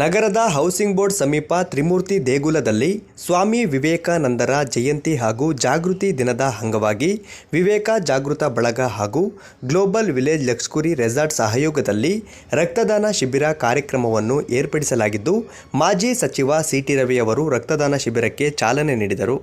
ನಗರದ housing board ಸಮೀಪ ತ್ರಿಮೂರ್ತಿ ದೇಗುಲದಲ್ಲಿ ಸ್ವಾಮಿ ವಿವೇಕಾನಂದರ ಜಯಂತಿ ಹಾಗೂ ಜಾಗೃತಿ ದಿನದ ಅಂಗವಾಗಿ ವಿವೇಕ ಜಾಗೃತ ಬಳಗ ಹಾಗೂ ಗ್ಲೋಬಲ್ ವಿಲೇಜ್ ಲಕ್ಷ್ಕುರಿ ರೆಸಾರ್ಟ್ ಸಹಯೋಗದಲ್ಲಿ ರಕ್ತದಾನ ಶಿಬಿರ ಕಾರ್ಯಕ್ರಮವನ್ನು ಏರ್ಪಡಿಸಲಾಗಿದ್ದು, ಮಾಜಿ ಸಚಿವ ಸಿಟಿ ರವಿ ಅವರು ರಕ್ತದಾನ ಶಿಬಿರಕ್ಕೆ ಚಾಲನೆ ನೀಡಿದರು.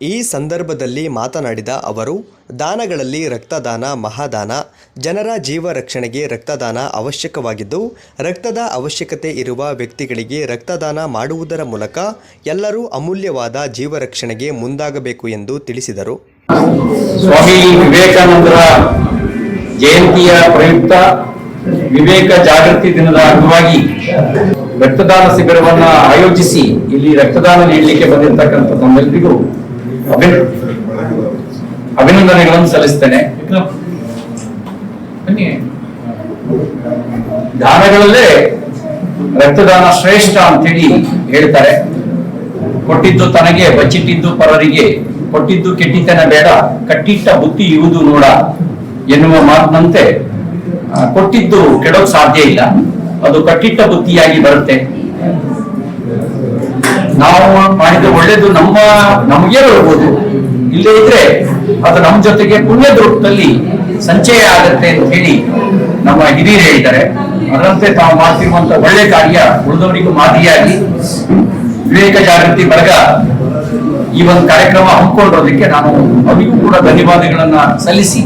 ಈ ಸಂದರ್ಭದಲ್ಲಿ ಮಾತನಾಡಿದ ಅವರು, ದಾನಗಳಲ್ಲಿ ರಕ್ತದಾನ ಮಹಾದಾನ, ಜನರ ಜೀವ ರಕ್ಷಣೆಗೆ ರಕ್ತದಾನ ಅವಶ್ಯಕವಾಗಿದ್ದು, ರಕ್ತದ ಅವಶ್ಯಕತೆ ಇರುವ ವ್ಯಕ್ತಿಗಳಿಗೆ ರಕ್ತದಾನ ಮಾಡುವುದರ ಮೂಲಕ ಎಲ್ಲರೂ ಅಮೂಲ್ಯವಾದ ಜೀವ ರಕ್ಷಣೆಗೆ ಮುಂದಾಗಬೇಕು ಎಂದು ತಿಳಿಸಿದರು. ಸ್ವಾಮಿ ವಿವೇಕಾನಂದರ ಜಯಂತಿಯ ಪ್ರಯುಕ್ತ ವಿವೇಕ ಜಾಗೃತಿ ದಿನದ ಅಂಗವಾಗಿ ರಕ್ತದಾನ ಶಿಬಿರವನ್ನ ಆಯೋಜಿಸಿ ಇಲ್ಲಿ ರಕ್ತದಾನ ನೀಡಲಿಕ್ಕೆ ಬಂದಿರತಕ್ಕಂಥ ತಮ್ಮೆಲ್ಲರಿಗೂ ಅಭಿ- ಅಭಿನಂದನೆಗಳನ್ನು ಸಲ್ಲಿಸ್ತೇನೆ. ದಾನಗಳಲ್ಲೇ ರಕ್ತದಾನ ಶ್ರೇಷ್ಠ ಅಂತೇಳಿ ಹೇಳ್ತಾರೆ. ಕೊಟ್ಟಿದ್ದು ತನಗೆ ಬಚ್ಚಿಟ್ಟಿದ್ದು ಪರರಿಗೆ ಕೊಟ್ಟಿದ್ದು ಕೆಟ್ಟಿತನ ಬೇಡ ಕಟ್ಟಿಟ್ಟ ಬುತ್ತಿ ಇರುವುದು ನೋಡ ಎನ್ನುವ ಮಾತಿನಂತೆ ಕೊಟ್ಟಿದ್ದು ಕೆಡೋಕ್ ಸಾಧ್ಯ ಇಲ್ಲ. ಅದು ಕಟ್ಟಿಟ್ಟ ಬುತ್ತಿಯಾಗಿ ಬರುತ್ತೆ. ನಾವು ಮಾಡಿದ ಒಳ್ಳೇದು ನಮ್ಮ, ನಮಗೇ ಬರ್ಬೋದು. ಇಲ್ಲೇ ಇದ್ರೆ ಅದು ನಮ್ಮ ಜೊತೆಗೆ ಪುಣ್ಯದ ರೂಪದಲ್ಲಿ ಸಂಚಯ ಆಗತ್ತೆ ಅಂತ ಹೇಳಿ ನಮ್ಮ ಹಿರಿಯರು ಹೇಳ್ತಾರೆ. ಅದರಂತೆ ತಾವು ಮಾಡ್ತಿರುವಂತ ಒಳ್ಳೆ ಕಾರ್ಯ ಉಳಿದವರಿಗೂ ಮಾದರಿಯಾಗಿ ವಿವೇಕ ಜಾಗೃತಿ ಬಳಗ ಈ ಒಂದು ಕಾರ್ಯಕ್ರಮ ಹಮ್ಮಿಕೊಂಡಿರೋದಕ್ಕೆ ನಾನು ಅವರಿಗೂ ಕೂಡ ಧನ್ಯವಾದಗಳನ್ನ ಸಲ್ಲಿಸಿ.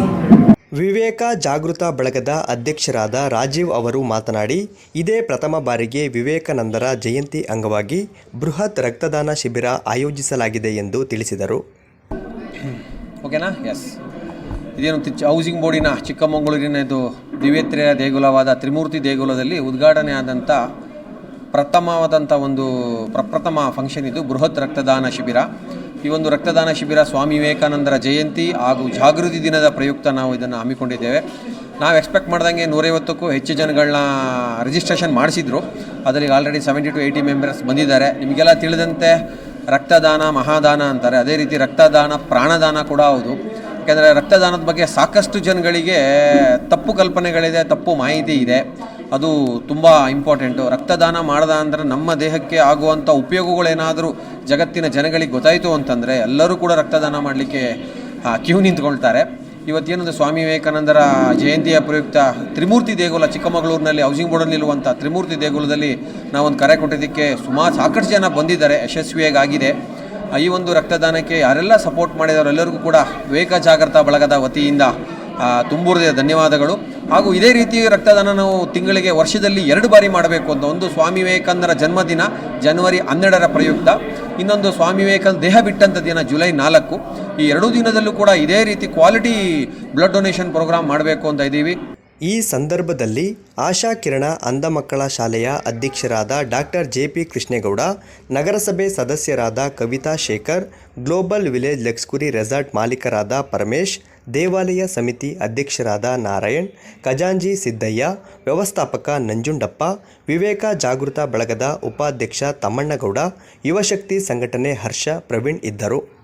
ವಿವೇಕ ಜಾಗೃತ ಬಳಗದ ಅಧ್ಯಕ್ಷರಾದ ರಾಜೀವ್ ಅವರು ಮಾತನಾಡಿ, ಇದೇ ಪ್ರಥಮ ಬಾರಿಗೆ ವಿವೇಕಾನಂದರ ಜಯಂತಿ ಅಂಗವಾಗಿ ಬೃಹತ್ ರಕ್ತದಾನ ಶಿಬಿರ ಆಯೋಜಿಸಲಾಗಿದೆ ಎಂದು ತಿಳಿಸಿದರು. ಓಕೆನಾ? ಎಸ್ ಇದೇನು ಹೌಸಿಂಗ್ ಬೋರ್ಡಿನ ಚಿಕ್ಕಮಗಳೂರಿನ ಇದು ದಿವೇತ್ರೆಯ ದೇಗುಲವಾದ ತ್ರಿಮೂರ್ತಿ ದೇಗುಲದಲ್ಲಿ ಉದ್ಘಾಟನೆ ಆದಂಥ ಪ್ರಥಮವಾದಂಥ ಒಂದು ಪ್ರಪ್ರಥಮ ಫಂಕ್ಷನ್ ಇದು ಬೃಹತ್ ರಕ್ತದಾನ ಶಿಬಿರ. ಈ ಒಂದು ರಕ್ತದಾನ ಶಿಬಿರ ಸ್ವಾಮಿ ವಿವೇಕಾನಂದರ ಜಯಂತಿ ಹಾಗೂ ಜಾಗೃತಿ ದಿನದ ಪ್ರಯುಕ್ತ ನಾವು ಇದನ್ನು ಹಮ್ಮಿಕೊಂಡಿದ್ದೇವೆ. ನಾವು ಎಕ್ಸ್ಪೆಕ್ಟ್ ಮಾಡ್ದಂಗೆ ನೂರೈವತ್ತಕ್ಕೂ ಹೆಚ್ಚು ಜನಗಳನ್ನ ರಿಜಿಸ್ಟ್ರೇಷನ್ ಮಾಡಿಸಿದ್ರು. ಅದರಲ್ಲಿ already seventy to eighty members ಬಂದಿದ್ದಾರೆ. ನಿಮಗೆಲ್ಲ ತಿಳಿದಂತೆ ರಕ್ತದಾನ, ಮಹಾದಾನ ಅಂತಾರೆ. ಅದೇ ರೀತಿ ರಕ್ತದಾನ, ಪ್ರಾಣದಾನ ಕೂಡ ಹೌದು. ಯಾಕೆಂದರೆ ರಕ್ತದಾನದ ಬಗ್ಗೆ ಸಾಕಷ್ಟು ಜನಗಳಿಗೆ ತಪ್ಪು ಕಲ್ಪನೆಗಳಿದೆ, ತಪ್ಪು ಮಾಹಿತಿ ಇದೆ. ಅದು ತುಂಬ ಇಂಪಾರ್ಟೆಂಟು ರಕ್ತದಾನ ಮಾಡ್ದ ಅಂದರೆ ನಮ್ಮ ದೇಹಕ್ಕೆ ಆಗುವಂಥ ಉಪಯೋಗಗಳೇನಾದರೂ ಜಗತ್ತಿನ ಜನಗಳಿಗೆ ಗೊತ್ತಾಯಿತು ಅಂತಂದರೆ ಎಲ್ಲರೂ ಕೂಡ ರಕ್ತದಾನ ಮಾಡಲಿಕ್ಕೆ ಕ್ಯೂ ನಿಂತ್ಕೊಳ್ತಾರೆ. ಇವತ್ತೇನೊಂದು ಸ್ವಾಮಿ ವಿವೇಕಾನಂದರ ಜಯಂತಿಯ ಪ್ರಯುಕ್ತ ತ್ರಿಮೂರ್ತಿ ದೇಗುಲ ಚಿಕ್ಕಮಗಳೂರಿನಲ್ಲಿ ಹೌಸಿಂಗ್ ಬೋರ್ಡಲ್ಲಿ ಇರುವಂಥ ತ್ರಿಮೂರ್ತಿ ದೇಗುಲದಲ್ಲಿ ನಾವೊಂದು ಕರೆ ಕೊಟ್ಟಿದ್ದಕ್ಕೆ ಸುಮಾರು ಸಾಕಷ್ಟು ಜನ ಬಂದಿದ್ದಾರೆ ಯಶಸ್ವಿಯಾಗಿ ಆಗಿದೆ ಈ ಒಂದು ರಕ್ತದಾನಕ್ಕೆ ಯಾರೆಲ್ಲ ಸಪೋರ್ಟ್ ಮಾಡಿದವರೆಲ್ಲರಿಗೂ ಕೂಡ ವಿವೇಕ ಜಾಗೃತ ಬಳಗದ ವತಿಯಿಂದ ಆ, ಧನ್ಯವಾದಗಳು. ಹಾಗೂ ಇದೇ ರೀತಿ ರಕ್ತದಾನ ನಾವು ತಿಂಗಳಿಗೆ ವರ್ಷದಲ್ಲಿ ಎರಡು ಬಾರಿ ಮಾಡಬೇಕು ಅಂತ ಒಂದು ಸ್ವಾಮಿ ವಿವೇಕಾನಂದರ ಜನ್ಮದಿನ ಜನವರಿ ಹನ್ನೆರಡರ ಪ್ರಯುಕ್ತ. ಇನ್ನೊಂದು ಸ್ವಾಮಿ ವಿವೇಕಾನಂದ ದೇಹ ಬಿಟ್ಟಂಥ ದಿನ ಜುಲೈ ನಾಲ್ಕು. ಈ ಎರಡೂ ದಿನದಲ್ಲೂ ಕೂಡ ಇದೇ ರೀತಿ ಕ್ವಾಲಿಟಿ ಬ್ಲಡ್ ಡೊನೇಷನ್ ಪ್ರೋಗ್ರಾಮ್ ಮಾಡಬೇಕು ಅಂತ ಇದ್ದೀವಿ. ಈ ಸಂದರ್ಭದಲ್ಲಿ ಆಶಾ ಕಿರಣ ಅಂಧ ಮಕ್ಕಳ ಶಾಲೆಯ ಅಧ್ಯಕ್ಷರಾದ ಡಾಕ್ಟರ್ ಜೆ ಪಿ ಕೃಷ್ಣೇಗೌಡ, ನಗರಸಭೆ ಸದಸ್ಯರಾದ Kavitha Shekhar, global village luxury resort ಮಾಲೀಕರಾದ Paramesh ದೇವಾಲಯ ಸಮಿತಿ ಅಧ್ಯಕ್ಷರಾದ ನಾರಾಯಣ್, ಖಜಾಂಜಿ ಸಿದ್ದಯ್ಯ, ವ್ಯವಸ್ಥಾಪಕ ನಂಜುಂಡಪ್ಪ, ವಿವೇಕ ಜಾಗೃತ ಬಳಗದ ಉಪಾಧ್ಯಕ್ಷ ತಮ್ಮಣ್ಣಗೌಡ, ಯುವಶಕ್ತಿ ಸಂಘಟನೆ ಹರ್ಷ ಪ್ರವೀಣ್ ಇದ್ದರು.